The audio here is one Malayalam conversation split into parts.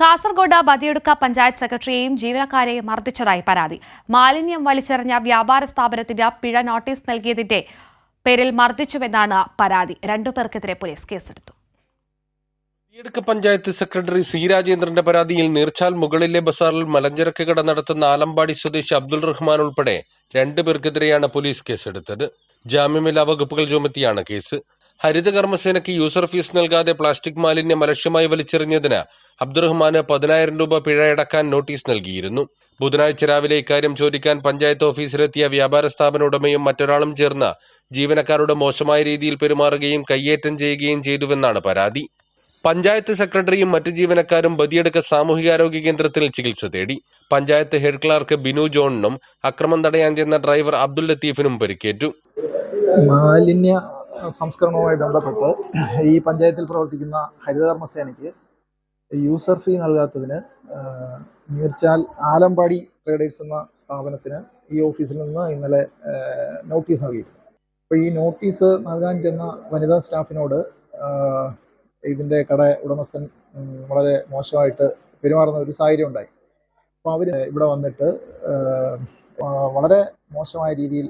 കാസർഗോഡ് ബദിയടുക്ക പഞ്ചായത്ത് സെക്രട്ടറിയെയും ജീവനക്കാരെയും മർദ്ദിച്ചതായി പരാതി. മാലിന്യം വലിച്ചെറിഞ്ഞ വ്യാപാര സ്ഥാപനത്തിന് പിഴ നോട്ടീസ് നൽകിയതിന്റെ പേരിൽ മർദ്ദിച്ചുവെന്നാണ് പരാതി. രണ്ടുപേർക്കെതിരെ പോലീസ് കേസെടുത്തു. ഈടുക്ക പഞ്ചായത്ത് സെക്രട്ടറി സി രാജേന്ദ്രന്റെ പരാതിയിൽ നീർച്ചാൽ മുകളിലെ ബസാറിൽ മലഞ്ചരക്ക് കട നടത്തുന്ന ആലമ്പാടി സ്വദേശി അബ്ദുൾ റഹ്മാൻ ഉൾപ്പെടെ രണ്ടുപേർക്കെതിരെയാണ് പോലീസ് കേസെടുത്തത്. ജാമ്യമില്ലാ വകുപ്പുകൾ ചുമത്തിയാണ് കേസ്. ഹരിതകർമ്മസേനയ്ക്ക് യൂസർ ഫീസ് നൽകാതെ പ്ലാസ്റ്റിക് മാലിന്യം അലക്ഷ്യമായി വലിച്ചെറിഞ്ഞതിന് അബ്ദുറഹ്മാന് പതിനായിരം രൂപ പിഴയടക്കാൻ നോട്ടീസ് നൽകിയിരുന്നു. ബുധനാഴ്ച രാവിലെ ഇക്കാര്യം ചോദിക്കാൻ പഞ്ചായത്ത് ഓഫീസിലെത്തിയ വ്യാപാര സ്ഥാപന ഉടമയും മറ്റൊരാളും ചേർന്ന് ജീവനക്കാരുടെ മോശമായ രീതിയിൽ പെരുമാറുകയും കയ്യേറ്റം ചെയ്യുകയും ചെയ്തുവെന്നാണ് പരാതി. പഞ്ചായത്ത് സെക്രട്ടറിയും മറ്റ് ജീവനക്കാരും ബദിയടുക്ക സാമൂഹികാരോഗ്യ കേന്ദ്രത്തിൽ ചികിത്സ തേടി. പഞ്ചായത്ത് ഹെഡ് ക്ലാർക്ക് ബിനു ജോണിനും അക്രമം തടയാൻ ചെന്ന ഡ്രൈവർ അബ്ദുൽ ലത്തീഫിനും പരിക്കേറ്റു. മാലിന്യ സംസ്കരണവുമായി ബന്ധപ്പെട്ട് ഈ പഞ്ചായത്തിൽ പ്രവർത്തിക്കുന്ന ഹരിതകർമ്മസേനയ്ക്ക് യൂസർ ഫീ നൽകാത്തതിന് മീർച്ചാൽ ആലമ്പാടി ട്രേഡേഴ്സ് എന്ന സ്ഥാപനത്തിന് ഈ ഓഫീസിൽ നിന്ന് ഇന്നലെ നോട്ടീസ് നൽകിയിരുന്നു അപ്പോൾ ഈ നോട്ടീസ് നൽകാൻ ചെന്ന വനിതാ സ്റ്റാഫിനോട് ഇതിന്റെ കട ഉടമസ്ഥൻ വളരെ മോശമായിട്ട് പെരുമാറുന്ന ഒരു സാഹചര്യം ഉണ്ടായി. അപ്പോൾ അവർ ഇവിടെ വന്നിട്ട് വളരെ മോശമായ രീതിയിൽ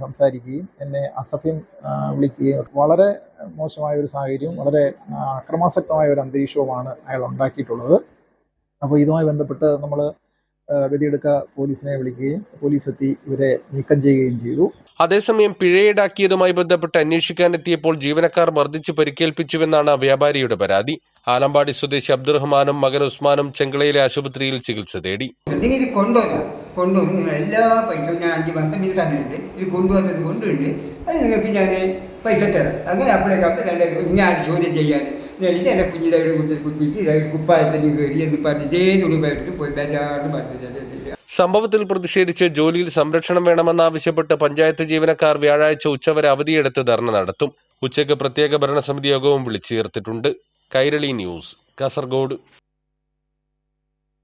സംസാരിക്കുകയും എന്നെ അസഭ്യം വിളിക്കുകയും വളരെ മോശമായ ഒരു സാഹചര്യവും വളരെ അക്രമാസക്തമായ ഒരു അന്തരീക്ഷവുമാണ് അയാൾ ഉണ്ടാക്കിയിട്ടുള്ളത്. അപ്പോൾ ഇതുമായി ബന്ധപ്പെട്ട് നമ്മൾ ഗതിയെടുക്ക പോലീസിനെ വിളിക്കുകയും പോലീസ് എത്തി ഇവരെ നീക്കം ചെയ്യുകയും ചെയ്തു. അതേസമയം പിഴയീടാക്കിയതുമായി ബന്ധപ്പെട്ട് അന്വേഷിക്കാനെത്തിയപ്പോൾ ജീവനക്കാർ മർദ്ദിച്ച് പരിക്കേൽപ്പിച്ചുവെന്നാണ് വ്യാപാരിയുടെ പരാതി. ആലമ്പാടി സ്വദേശി അബ്ദുറഹ്മാനും മകൻ ഉസ്മാനും ചെങ്കളയിലെ ആശുപത്രിയിൽ ചികിത്സ തേടി. കൊണ്ടുവരാം കൊണ്ടുവന്ന്. നിങ്ങൾ എല്ലാ പൈസയും ഞാൻ അഞ്ച് മാസം ഇത് തന്നിട്ടുണ്ട്. ഇത് കൊണ്ടുവന്നത് കൊണ്ടുണ്ട്. അത് നിങ്ങൾക്ക് ഞാൻ പൈസ തരാം. അങ്ങനെ അപ്പോഴേക്കും എന്റെ ഞാൻ ചോദ്യം ചെയ്യാൻ. എന്നിട്ട് എന്റെ അവിടെ കുത്തി കുത്തിയിട്ട് ഇതായിട്ട് കുപ്പായത്തിന് കയറി എന്ന് പറഞ്ഞ് ഇതേ തുണിപ്പായിട്ട് പോയി ബേജാറിന് പറഞ്ഞു സംഭവത്തിൽ പ്രതിഷേധിച്ച് ജോലിയിൽ സംരക്ഷണം വേണമെന്നാവശ്യപ്പെട്ട് പഞ്ചായത്ത് ജീവനക്കാർ വ്യാഴാഴ്ച ഉച്ചവരെ അവധിയെടുത്ത് ധർണ നടത്തും. ഉച്ചയ്ക്ക് പ്രത്യേക ഭരണസമിതി യോഗവും വിളിച്ചു ചേർത്തിട്ടുണ്ട് കൈരളി ന്യൂസ് കാസർഗോഡ്.